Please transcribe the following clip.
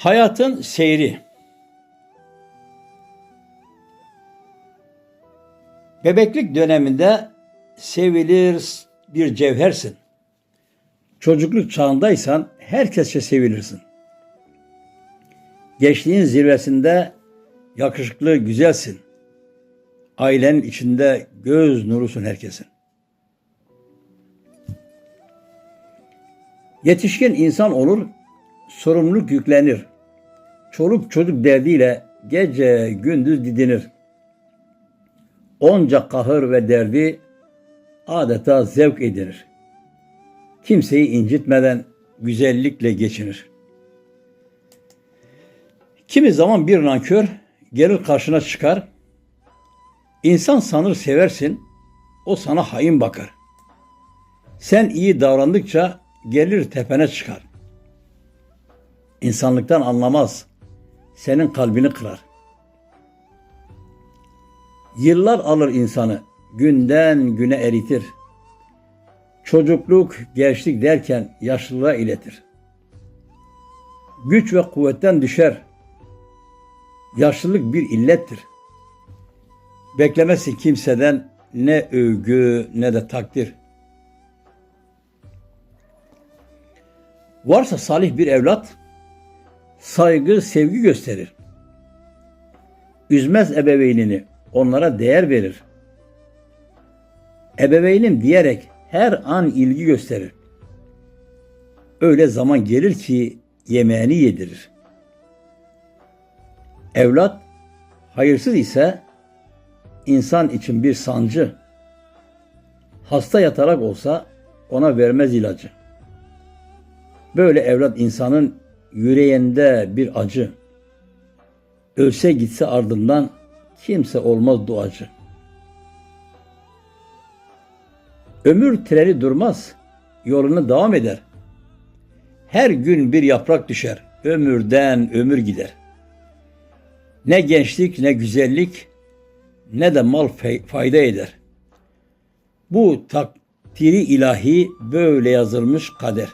Hayatın seyri. Bebeklik döneminde sevilir bir cevhersin. Çocukluk çağındaysan herkesçe sevilirsin. Gençliğin zirvesinde yakışıklı, güzelsin. Ailenin içinde göz nurusun herkesin. Yetişkin insan olur, sorumluluk yüklenir. Çoluk çocuk derdiyle gece gündüz didinir. Onca kahır ve derdi adeta zevk edinir. Kimseyi incitmeden güzellikle geçinir. Kimi zaman bir nankör gelir karşına çıkar. İnsan sanır seversin, o sana hain bakar. Sen iyi davrandıkça gelir tepene çıkar. İnsanlıktan anlamaz, senin kalbini kırar. Yıllar alır insanı, günden güne eritir. Çocukluk, gençlik derken yaşlılığa iletir. Güç ve kuvvetten düşer. Yaşlılık bir illettir. Beklemesin kimseden ne övgü ne de takdir. Varsa salih bir evlat, saygı, sevgi gösterir. Üzmez ebeveynini, onlara değer verir. Ebeveynim diyerek her an ilgi gösterir. Öyle zaman gelir ki yemeğini yedirir. Evlat hayırsız ise insan için bir sancı. Hasta yatarak olsa ona vermez ilacı. Böyle evlat insanın yüreğinde bir acı. Ölse gitse ardından kimse olmaz duacı. Ömür treni durmaz, yoluna devam eder. Her gün bir yaprak düşer, ömürden ömür gider. Ne gençlik ne güzellik ne de mal fay- fayda eder. Bu takdiri ilahi böyle yazılmış kader.